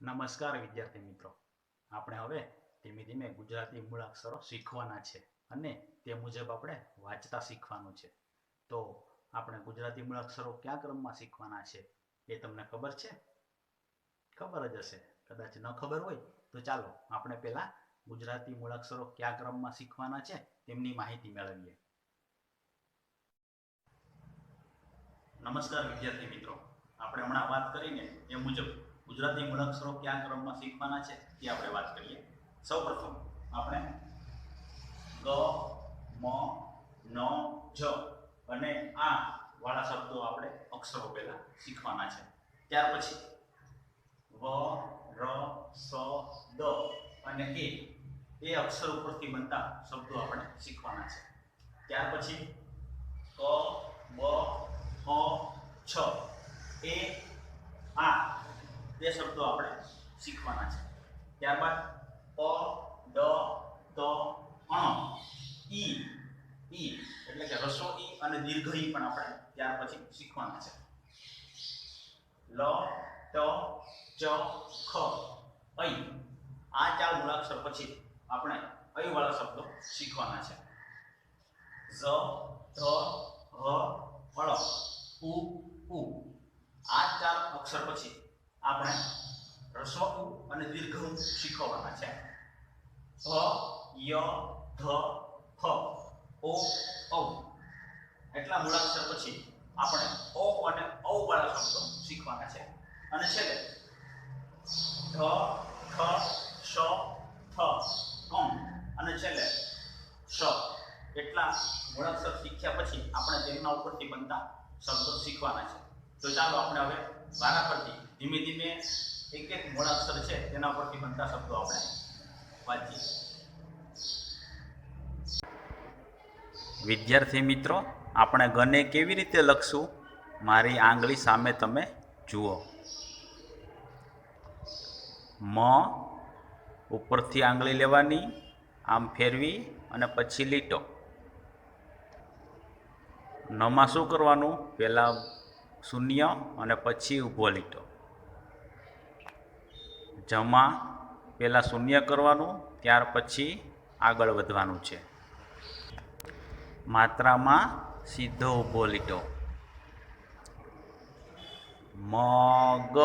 નમસ્કાર વિદ્યાર્થી મિત્રો. આપણે હવે ધીમે ધીમે ગુજરાતી મૂળાક્ષરો શીખવાના છે અને તે મુજબ આપણે વાંચતા શીખવાનું છે. તો આપણે ગુજરાતી મૂળાક્ષરો કયા ક્રમમાં શીખવાના છે એ તમને ખબર છે? ખબર જ હશે. કદાચ ન ખબર હોય તો ચાલો આપણે પહેલા ગુજરાતી મૂળાક્ષરો કયા ક્રમમાં શીખવાના છે તેમની માહિતી મેળવીએ. નમસ્કાર વિદ્યાર્થી મિત્રો. આપણે હમણાં વાત કરીને એ મુજબ ગુજરાતી મૂળાક્ષરો કયા ક્રમમાં શીખવાના છે તે આપણે વાત કરીએ. સૌપ્રથમ આપણે ગ, મ ન જ અને આ વાળા શબ્દો આપણે અક્ષરો પહેલા શીખવાના છે. ત્યાર પછી વ, ર, સ, દ અને એ એ અક્ષર ઉપરથી બનતા શબ્દો આપણે શીખવાના છે. ત્યાર પછી ક, બ છ એ તે શબ્દો આપણે શીખવાના છે. ત્યારબાદ પ, ડ ત અણ, ઈ ઈ એટલે કે રસો, ઈ અને દીર્ઘ ઈ પણ આપણે ત્યાર પછી શીખવાના છે. લ, ટ ચ ખ ઐ આ ચાર મૂળાક્ષર પછી આપણે ઐ વાળા શબ્દો શીખવાના છે. ઝ, ધ, હ અળ ઉ ઉ. આ ચાર અક્ષર પછી આપણે રસ્વ ઉ અને દીર્ઘ ઉ શીખવવાના છે. ભ ય, ધ ફ ઓ, ઔ. એટલા મૂળાક્ષર પછી આપણે ઓ અને ઔ વાળા શબ્દો શીખવાના છે. અને છેલ્લે, ધ, ખ, શ, થ કમ અને છેલ્લે, શ. એટલા મૂળાક્ષર શીખ્યા પછી આપણે તેમના ઉપરથી બનતા શબ્દો શીખવાના છે. તો ચાલો આપણે હવે વારા પરથી ધીમે ધીમે એક એક મૂળાક્ષર છે તેના ઉપરથી બનતા શબ્દો આપણે વાંચીએ. વિદ્યાર્થી મિત્રો, આપણે ગને કેવી રીતે લખશું? મારી આંગળી સામે તમે જુઓ. મ ઉપરથી આંગળી લેવાની, આમ ફેરવી અને પછી લીટો. નમાં શું કરવાનું? પહેલાં શૂન્ય અને પછી ઊભો લીટો. જમા પહેલાં શૂન્ય કરવાનું ત્યાર પછી આગળ વધવાનું છે. માત્રામાં સીધો ઊભો લીટો. મગ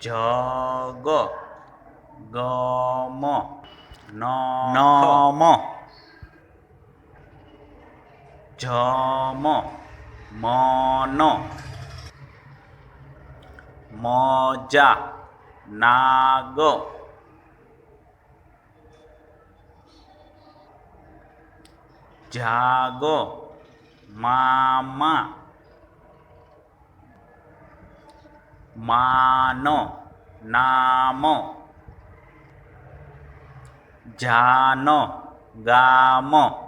જગ ગમ નમ જમ. મન. મજા નાગ. જાગ મામા. માન નામ. જાન ગામ.